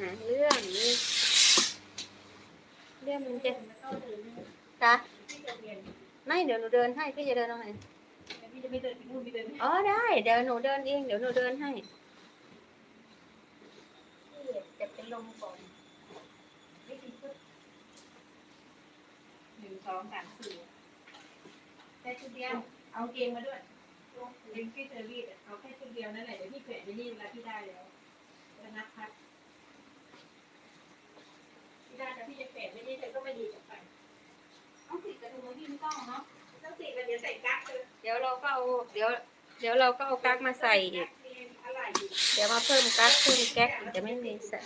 หาเรื่องเรื่องมันจะจ้ะไม่เดี๋ยวหนูเดินให้พี่จะเดินตรงไหนพี่จะไม่เดินไปนู่นไม่เดินอ๋อได้ เดี๋ยวหนูเดินเองเดี๋ยวหนูเดินให้จะเป็นลมก่อนหนึ่งสองสามสี่แค่ชุดเดียวเอาเกงมาด้วยเกงที่เธอรีดเอาแค่ชุดเดียวนั่นแหละเดี๋ยวพี่แขวนไว้นี่แล้วพี่ได้แล้วแล้วนับพัด พี่ได้แต่พี่จะแขวนไว้นี่เธอก็ไม่ดีกับไปต้องติดกระดุมไว้ที่ไม่ต้องเนาะต้องติดกันเดี๋ยวใส่กั๊กเลยเดี๋ยวเราก็เอาเดี๋ยว เดี๋ยวเราก็เอากั๊กมาใส่อีก อะไรอยู่ เดี๋ยวมาเพิ่มกั๊กเพิ่มแก๊กอีกจะไม่มีใส่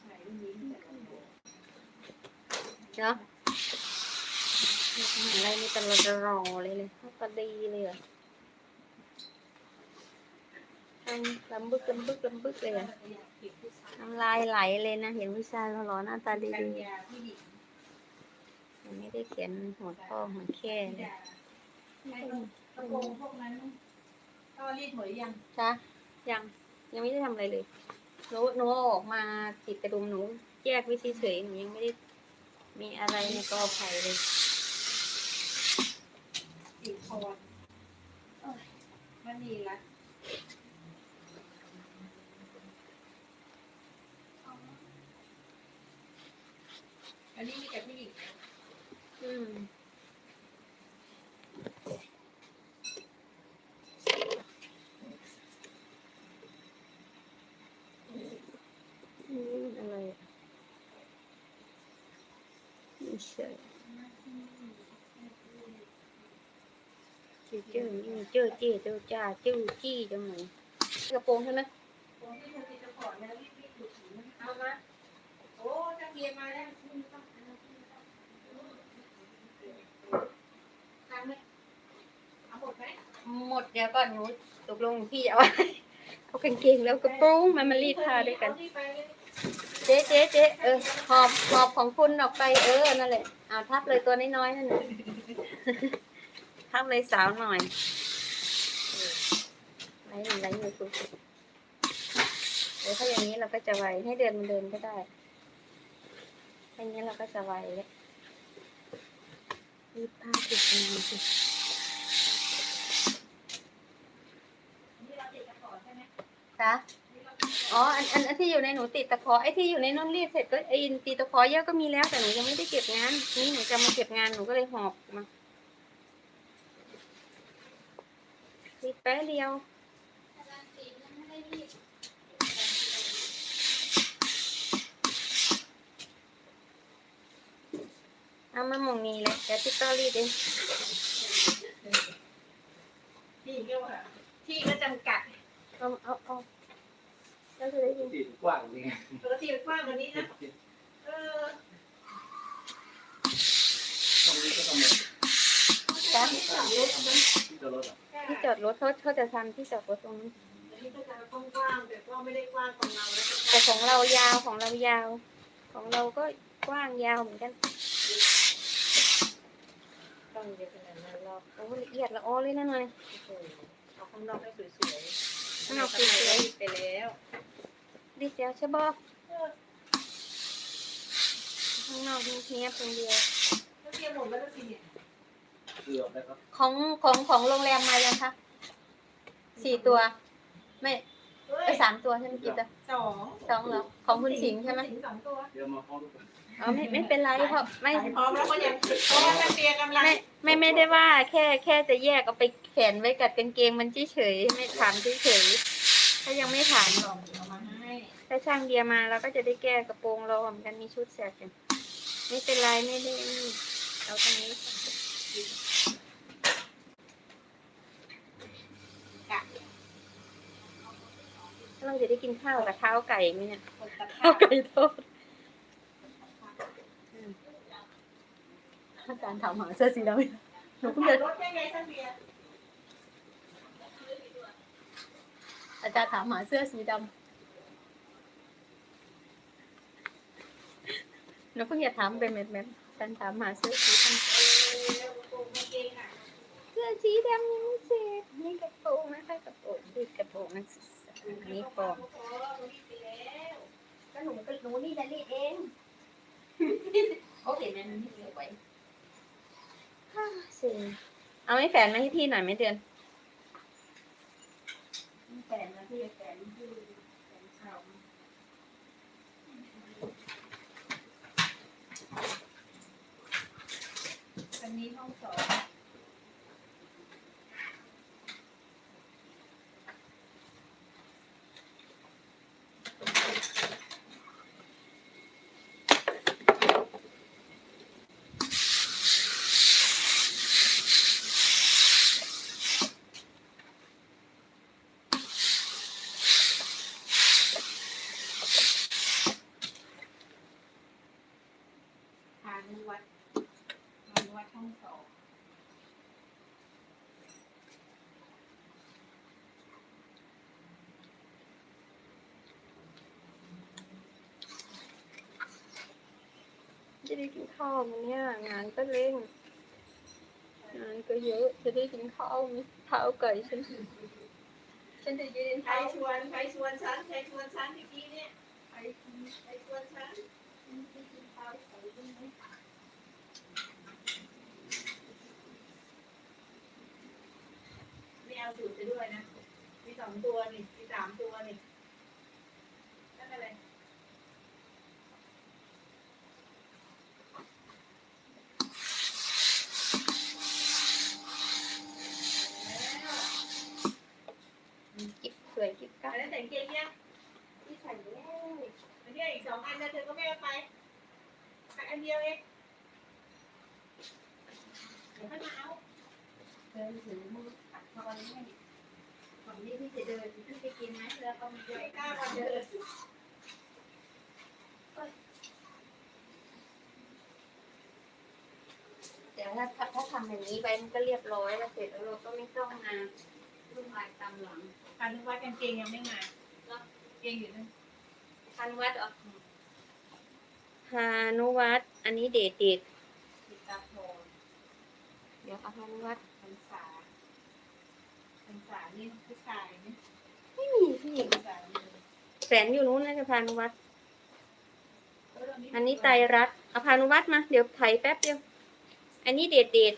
ใส่ลูกนี้ใส่กระดุม เนาะ อะไรนี่ตลอดรอเลยเลยพอดีเลยอะทำลำบึกลำบึกลำบึกเลยอะน้ำลายไหลเลยนะ เห็นผู้ชายหล่อๆหน้าตากัดีญญาผู้หญิงๆยังไม่ได้เขียนหัวข้อหัวแค่เลยไอ้กระโปรงพวกนั้นก็รีดหมดหรือยังจ้ะยังยังไม่ได้ทำอะไรเลยหนูหนูเอาออกมาติดกระดุมหนูแยกไว้เฉยๆหนูยังไม่ได้มีอะไรในกอไผ่เลยสี่ คนเอ้ยมันนี่ละอันนี้มีแต่ผู้หญิงอืมนี่มันอะไรอะไม่ใช่ เจ้าเจ้านี่เจ้าเจ้าเจ้าจ้าเจ้าจี้จังเลยกระโปรงใช่ไหมตรงที่เธอติดจะก่อนแล้วรีบรีบดูสีมันเอามาโอ้ถ้าเบียร์มาแล้วทำไหมเอาหมดไหมหมดเดี๋ยวก่อนหนูตกลงพี่จะเอาอะไรเอากางเกงแล้วกระโปรงมันมารีดผ้าด้วยกันเลยเจ๊เจ๊เจ๊เออหอบหอบของคุณออกไปเออนั่นแหละเอาทับเลยตัวน้อยๆนั่นน่ะ ทับเลยสาวหน่อยไหลอยู่ไหลอยู่คุณเดี๋ยวถ้าอย่างนี้เราก็จะไวให้เดินมันเดินก็ได้ถ้าอย่างนี้เราก็จะไวเลยรีบผ้าติดงานสินี่เราติดจะก่อนใช่ไหมจ๊ะอ๋อ อัน อัน อันที่อยู่ในหนูติดตะขอ ไอ้ที่อยู่ในน้นรีดเสร็จก็ไอ้ตีตะขอเยอะก็มีแล้ว แต่หนูยังไม่ได้เก็บงาน นี่หนูจะมาเก็บงาน หนูก็เลยหอบมารีด แป๊ะเดียวเอามาหมองนี้เลยเดี๋ยวพี่ต้อรีดเองที่ก็ว่าที่ก็จำกัดเอาเอาเอาแล้วจะได้ยินตีกว้างจริงปกติมันกว้างกว่านี้นะ เออตรงนี้ก็ต้องมีจ้ะ ที่จอดรถอะ ที่จอดรถเขาเขาจะทำที่จอดรถตรงนี้อันนี้ก็จะกว้างๆแต่ก็ไม่ได้กว้างของเราแล้วก็แต่ของเรายาวของเรายาว ของเราก็กว้างยาวเหมือนกันต้องเยอะขนาดนั้นหรอกโอ้ละเอียดละอ้อเลยนะหน่อยโอ้โหเอาข้างนอกให้สวยๆข้างนอกสวยๆไปแล้วดีเจียวใช่บ่ข้างนอกมีเนี้ยเป็นเดียวแล้วเตรียมหมดแล้วก็สิเนี่ยเกือบแล้วครับของของของโรงแรมมายังคะสี่ตัว ไม่เฮ้ยไอ้สามตัวใช่ไหมกี่ตัวสองสองเหรอของคุณสิงห์ใช่ไหมคุณสิงห์สองตัวเดี๋ยวมาพร้อมกันอ๋อไม่ไม่เป็นไรเพราะไม่พร้อมแล้วก็ยังเพราะว่ามันเตรียมกำลังไม่ไม่ไม่ได้ว่า แค่แค่จะแยกเอาไปแขวนไว้กับกางเกงมันเฉยๆไม่ถามเฉยๆถ้ายังไม่ถามสองเอามาให้ถ้าช่างเดียมาเราก็จะได้แก้กระโปรงเราเหมือนกันมีชุดแสกกันไม่เป็นไรไม่ได้นี่เอาตรงนี้ ลังจะได้กินข้าวกับข้าวไก่ไหมเนี่ยข้าวไก่ทอดอาจารย์ถามหาเสื้อสีดำหนูเพิ่งจะอาจารย์ถามหาเสื้อสีดำหนูเพิ่งจะถามเป็นเม็ดอาจารย์ถามหาเสื้อสีดำเสื้อสีดำยังไม่เสร็จนี่กระโปรงนะคะกระโปรงดีกระโปรงนักศึก อันนี้ฟองโอ้โหรีบไปแล้วก็หนูก็หนูนี่จะรีดเองโอเคแม่มันไม่สวยฮ่าสิเอาไม่แฝนมาให้พี่หน่อยไหมเดือนแฝนนะพี่แฟนที่แฟนเขาอันนี้ห้องสอง พานุวัดพานุวัดห้องสอง จะได้กินข้าวมันเนี่ย งานก็เร่งงานก็เยอะ จะได้กินข้าวไหมเท้าไก่ฉันฉันจะยืนใครเท้าชวนใครชวนฉันใครชวนฉันเมื่อกี้เนี่ยใครใครชวนฉันไม่เอาสูตรไปด้วยนะมีสองตัวนี่มีสามตัวนี่นั่นอะไร กิ๊บสวยกิ๊บก้า อันนั้นแต่ งเกงยังที่ใส่แล้วอันนี้อีกสองอันนะเธอก็ไม่เอาไปไปอันเดียวเองเดี๋ยวค่อยมาเอาเดินถือมือปัดคอเลยแม่ก่อนที่พี่จะเดินพี่จะกินไหมแล้วก็มาด้วยไม่กล้ามาเดินแต่ถ้าถ้าทำอย่างนี้ไปมันก็เรียบร้อยแล้วเสร็จแล้วเราก็ไม่ต้องมารุ่นลายตามหลัง พานุวัดกางเกงยังไม่มาเนาะเกงอยู่นั่นพานุวัฒน์เหรอพานุวัฒน์อันนี้เดทเดทติดตาโทนเดี๋ยวเอาพานุวัฒน์พรรษาพรรษานี่ผู้ชายนี่ไม่มีพี่พรรษานี่แฝนอยู่นู้นนะจะพานุวัฒน์เอออันนี้ไตรรัตน์เอาพานุวัฒน์มา เดี๋ยวไถแป๊บเดียว อันนี้เดทเดท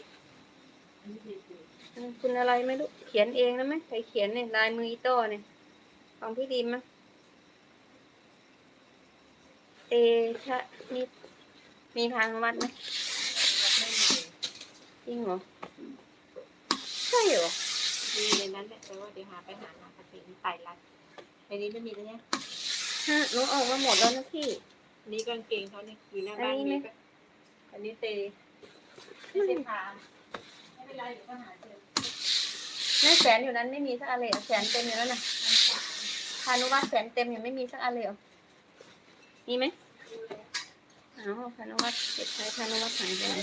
อันนี้ดีดีอืม คุณอะไรไม่รู้เขียนเองนะไหมใครเขียนเนี่ยลายมืออีโต้เนี่ยของพี่ดีมไหมเตชะนิดมีพานุวัฒน์ไหมไม่มีจริงเหรอใช่เหรอมีในนั้นแหละแต่ว่าเดี๋ยวหาไปหาหากระถิ่นไตรรัดในนี้ไม่มีแล้วเนี่ยฮะหนูออกมาหมดแล้วนะพี่อันนี้กางเกงเขาเนี่ยอยู่หน้าอันบ้านนี้ไหมมีปะอันนี้เตไม่ใช่พามไม่เป็นไรเดี๋ยวก็หาเจอ ไม่แสนอยู่นั้นไม่มีสักอันเลยเหรแสนเต็มอยู่แล้วนะพานุวัฒน์แสนเต็มยังไม่มีสักอันเลยเหรมีไหมอ้าวพานุวัฒน์เก็บใช้พานุวัฒน์หายไปไหน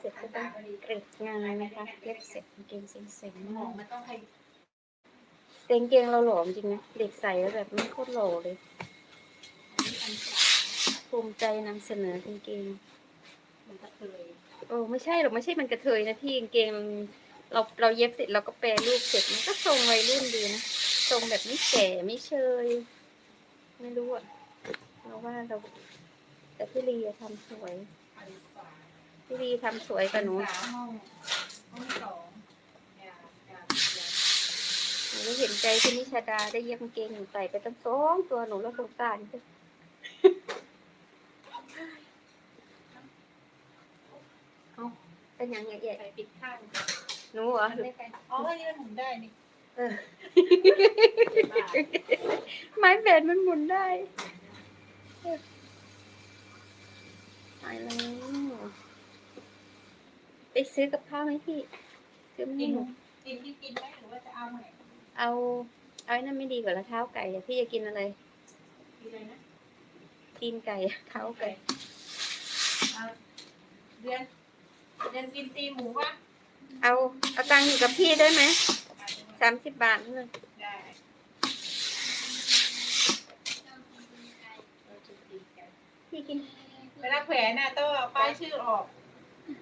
เสร็จก็ต้องพอดีเกร็ดงานนะคะเย็บเสร็จกงเกงเซ็งๆหมอมางกมันต้องให้เต็งเกงเราหล่อจริงนะเด็กใส่แล้วแบบไม่โคตรหล่อเลยภูมิใจนำเสนอกางเกงมันก็เคย โอ้ไม่ใช่หรอกไม่ใช่มันกระเทยนะพี่กางเกงมันเราเราเย็บเสร็จเราก็แปรรูปเสร็จมันก็ทรงวัยรุ่นดีนะทรงแบบไม่แก่ไม่เชย ไม่รู้อะเราว่าเรา แต่พี่ลีอะทำสวย พี่ลีทำสวยกว่าหนูสามห้องห้องสองอย่าอย่าอย่าหนูเห็นใจพี่นิชาดาได้เย็บกางเกงหนูใส่ไปตั้งสองตัวหนูแล้วสงสารจังเอา เป็นยังไงใหญ่ใส่ปิดข้างหนูเหรอมันไม่ไปอ๋ออันนี้มันหมุนได้นี่เออเจ็บบ้าไม้แบนมันหมุนได้ตายแล้วไปซื้อกับข้าวไหมพี่ซื้อมากิให้นหนูกินที่กินไหมหรือว่าจะเอาไหนเอาเอาไอ้นั่นไม่ดีกว่าละเท้าไก่อะพี่จะกินอะไรกินเลยนะตีนไก่อะเท้าไก่เอาเดือน เดือนกินตีหมูวะเอาเอาตังค์อยู่กับพี่ได้ไหมอะสามสิบบาทนั่นเลยได้พี่กินเวลาแขวนน่ะต้องเอาป้ายชื่อออก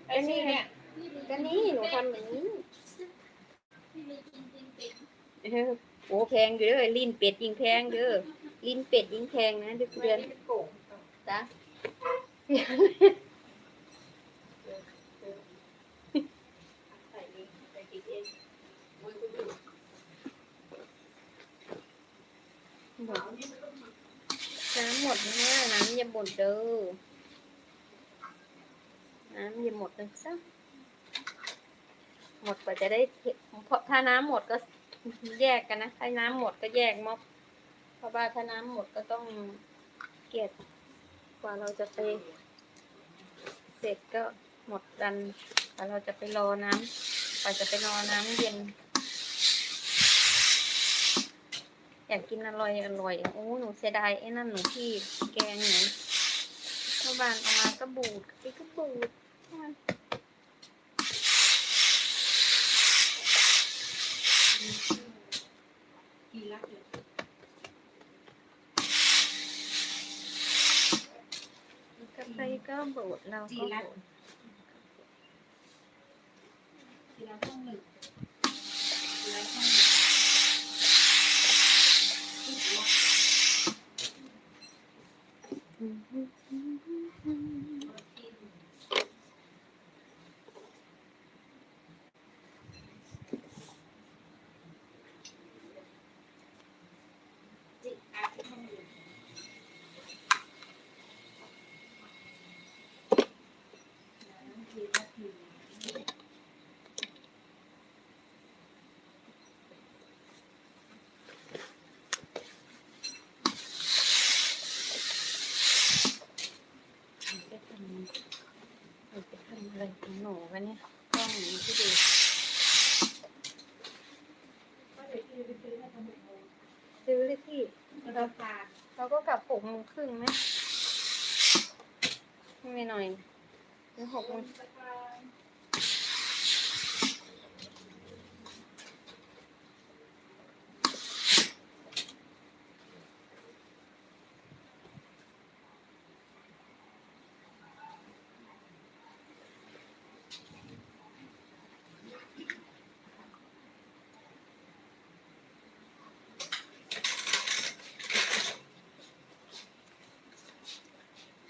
ป้ายชื่อเนี่ยก็นี่หนูทำอย่างนี้เออโอ้แพงอยู่เด้อลิ้นเป็ดยิงแพงเด้อลิ้นเป็ดยิงแพงนะเดืเดืออนนเป็นโก่งจ้ะ ใส่เองใส่กินเอง หมด น้ำหมดนะน้ำย่าหมดเด้อน้ำย่าหมดเลยซะหมดกว่าจะได้เพราะถ้าน้ำหมดก็แยกกันนะ ถ้าน้ำหมดก็แยกม็อบเพราะว่าถ้าน้ำหมดก็ต้องเก็บกว่าเราจะไป เสร็จก็หมดกันแต่เราจะไปรอน้ำกว่าจะไปรอน้ำเย็น อยากกินอร่อยอร่อยโอ้หนูเสียดายไอ้นั่นหนูที่แกงหนูเมื่อวานเอามาก็บูดพี่ก็บูดกินรักเลยกาแฟก็บูดเราก็บูดกินรักห้องหนึ่ง Mm-hmm. หนูกันเนี่ยกล้องนี้ที่ดูซื้อเลยพี่ราคาเราก็กลับหกโมงครึ่งไหมไม่หน่อยหรือหกโมง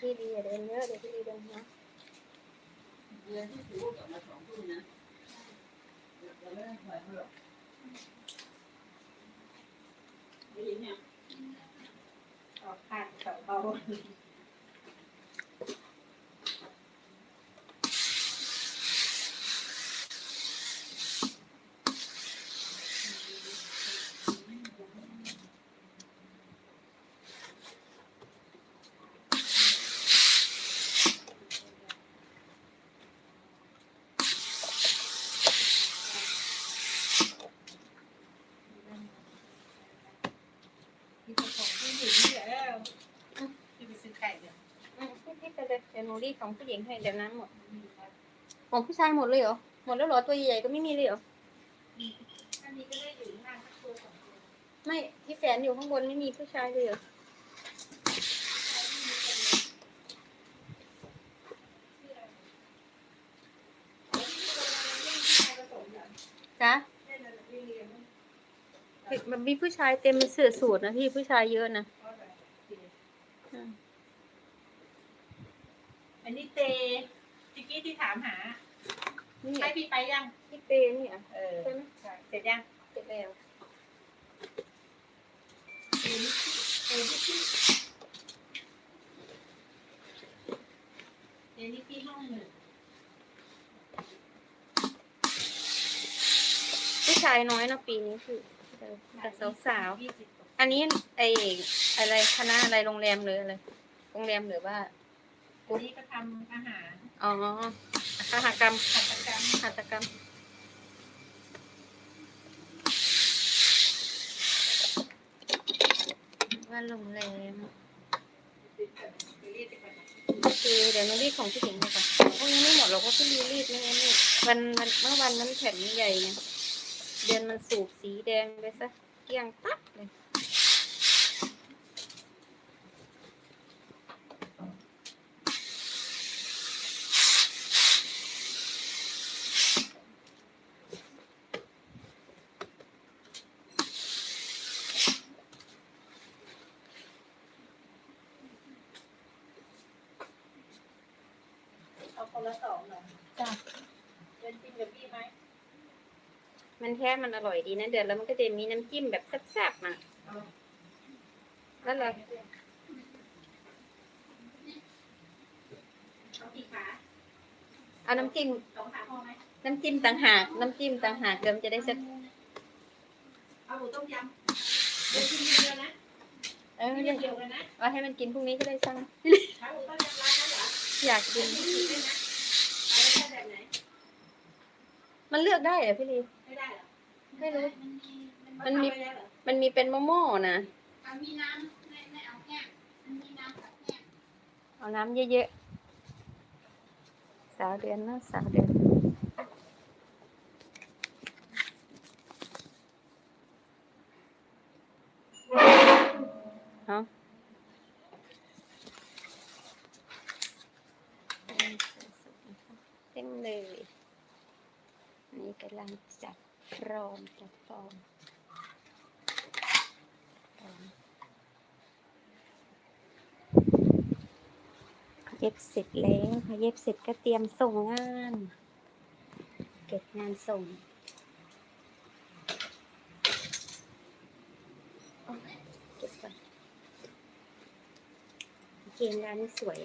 พี่ดีอย่าเดินเยอะเดี๋ยวพี่ดีเดินนะเดือนที่ถือว่ากลับมาสองทุ่มนะเราไม่ได้ขายหรอกได้ยินเนี่ยออกขาดเสาเบา มีคนของผู้หญิงเดี๋ยวแล้วที่ไปซื้อไก่เดี๋ยว อืมพี่พี่ไปเลยเดี๋ยวหนู รีดของผู้หญิงให้เดี๋ยวนั้นหมด ของผู้ชายหมดเลยเหรอ หมดแล้วเหรอตัวใหญ่ๆก็ไม่มีเลยเหรอ อันนี้ก็ได้อยู่ข้างสักตัวสองตัวไม่ที่แฝนอยู่ข้างบนไม่มีผู้ชายเลยเหรอ จ๊ะมันมีผู้ชายเต็มเสื้อสูทนะพี่ผู้ชายเยอะนะ อืม อันนี้เตจิกกี้ที่ถามหานี่ให้พี่ไปยัง พี่เปนี่อะเออใช่ไหมเสร็จยังเสร็จแล้วเอนี่เอนี่พี่เอนี่พี่ห้องหนึ่งผู้ชายน้อยนะปีนี้คือแต่สาวยี่สิบๆอันนี้ไออะไรคณะอะไรโรงแรมหรืออะไรโรงแรมหรือว่า อันนี้ก็ทำอาหารอ๋อคหกรรมหัตถกรรมหัตถกรรมว่าโรงแรมไปเรียกไปก่อนโอเคเดี๋ยวหนูรีดของผู้หญิงไปก่อนโอ้ยังไม่หมดหรอกว่าพี่รีรีดไม่งั้นนี่วันวันเมื่อวันนั้นแผ่นมันใหญ่ไงเดือนมันสูบสีแดงไปซะเกลี้ยงตั๊กเลย คนละสองเหรอจ้ะเดินกินกับพี่ไหมมันแท้มันอร่อยดีนะเดือนแล้วมันก็จะมีน้ำจิ้มแบบแซ่บๆนะแล้วเราเอากี่ขาเอาน้ำจิ้มสองขาพอไหมน้ำจิ้มต่างหากน้ำจิ้มต่างหากเดี๋ยวมันจะได้แซ่บเอาหมูต้มยำเดินกินเดียวนะเออไม่เดี๋ยวเดียวกันนะเอาให้มันกินพรุ่งนี้ก็ได้สั่งขาหมูต้มยำร้านนั้นเหรออยากกินไม่กินด้วยนะเอารสชาติแบบไหน มันเลือกได้เหรอพี่ลี ไม่ได้เหรอไม่รู้ มันมีแล้วเหรอมันมีเป็นโมโม่นะเอามีน้ำไม่ไม่เอาแห้งมันมีน้ำกับแห้งเอาน้ำเยอะๆ สาวเดือนเนาะสาวเดือนเอาเต็มเลย นี่กำลังจัดฟร อมจัดฟรอมฟรอมเย็บเสร็จแล้วพอเย็บเสร็จก็เตรียมส่งงาน เก็บงานส่งเก็บก่อนเกงร้านนี้สวย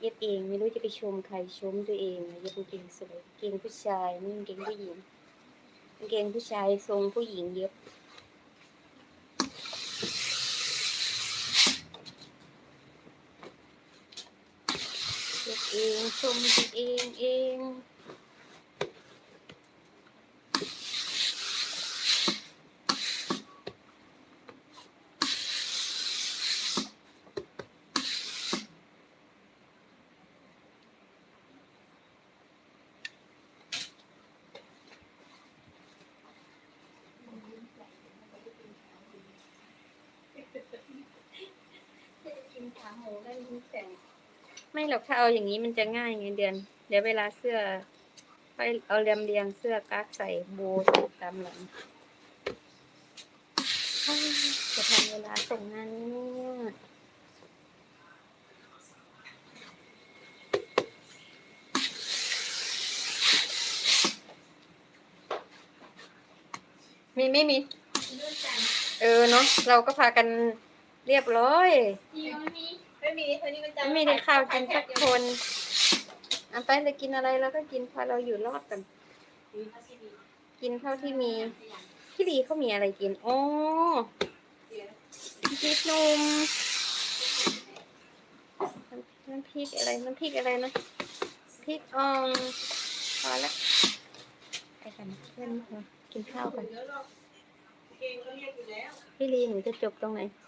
เย็บเองไม่รู้จะไปชมใครชมตัวเองเย็บเกงสวยเกงผู้ชายนี่เกงผู้หญิง กางเกงผู้ชายทรงผู้หญิงเย็บเก็บเองชมกันเองเองกินขาหมูได้ยินเสียง ไม่หรอกถ้าเอาอย่างนี้มันจะง่ายไงเดือน เดี๋ยวเวลาเสื้อไปเอาเรียมเรียงเสื้อกั๊กใส่โบว์ใส่ตามหลังเอ้ยจะทันเวลาส่งงานไหมเนี่ยมีไม่มีเลื่อนจันเออเนาะเราก็พากันเรียบร้อยที่มันมี ไม่มีคนนี้มันจันไม่ได้ข้าวกินสักคนเอาไปเลยกินอะไรเราก็กินพอเราอยู่รอดกัน กินเท่าที่มีพี่ดีเขามีอะไรกินโอ้พริกหนุ่มน้ำพริกอะไรน้ำพริกอะไรนะพริกอ่องพอละไปกันเพื่อนมากินข้าวกันเดี๋ยวเราเกงก็เรียกอยู่แล้วพี่ลีหนูจะจบตรงไหนเ